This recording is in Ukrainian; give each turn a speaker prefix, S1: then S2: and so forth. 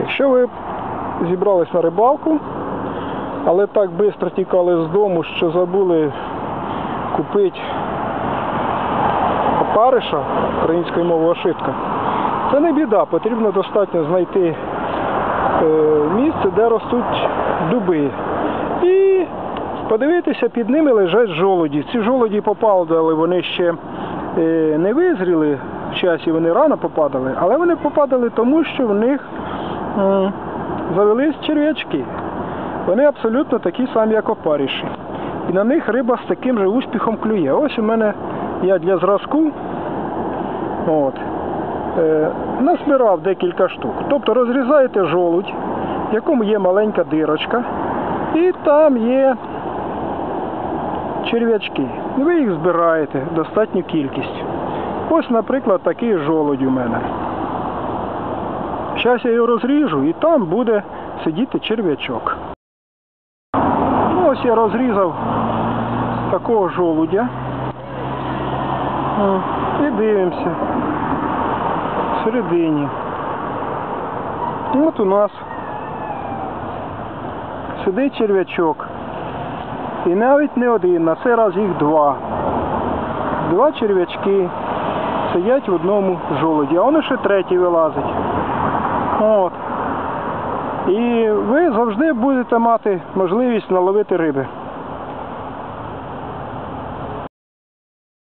S1: Якщо ви зібрались на рибалку, але так швидко тікали з дому, що забули купити опариша українською мовою ошитка, це не біда, потрібно достатньо знайти е, місце, де ростуть дуби. І подивитися, під ними лежать жолоді. Ці жолоді попадали, вони ще е, не визріли в часі, вони рано попадали, але вони попадали тому, що в них завелись черв'ячки. Вони абсолютно такі самі, як опаріші. І на них риба з таким же успіхом клює. Ось у мене я для зразку от, е, назбирав декілька штук. Тобто розрізаєте жолудь, в якому є маленька дирочка, і там є черв'ячки. Ви їх збираєте достатню кількість. Ось, наприклад, такий жолудь у мене. Зараз я його розріжу і там буде сидіти черв'ячок. Ну, ось я розрізав такого жолудя. І дивимося. Всередині. От у нас сидить черв'ячок. І навіть не один, на цей раз їх два. Два черв'ячки сидять в одному жолоді, а воно ще третій вилазить. От. І ви завжди будете мати можливість наловити риби.